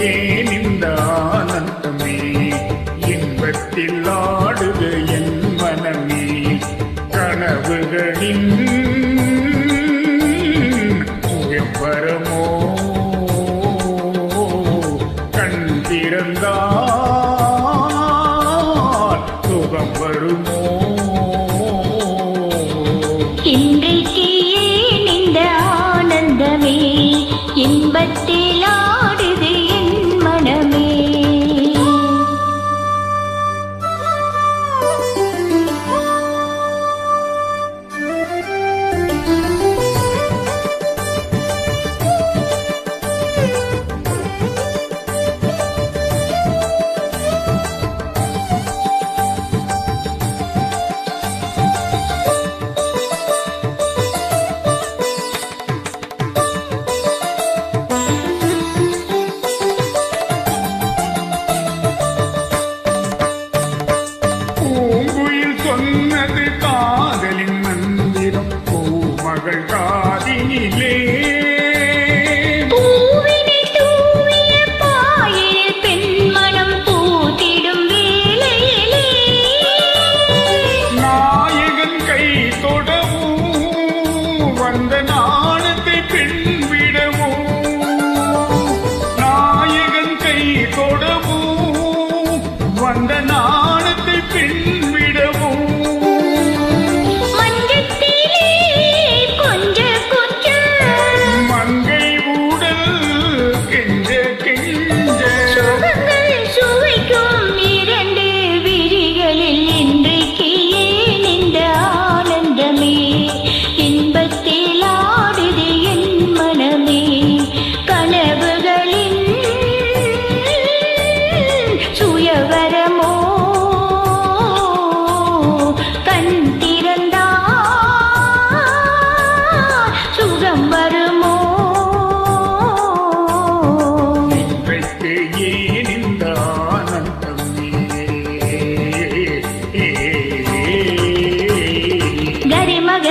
yeah. மகளின் எப்பரமோ கண் திறந்தால் சுகம் வருமோ? இன்றைக்கு ஏன் இந்த ஆனந்தமே இன்பத்திலா காதலின் மந்திரம் பூமகள் காதினிலே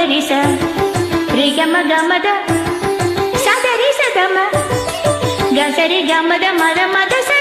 రిస రిగమ గమద సదరి సదమ గసరి గమద మద మద స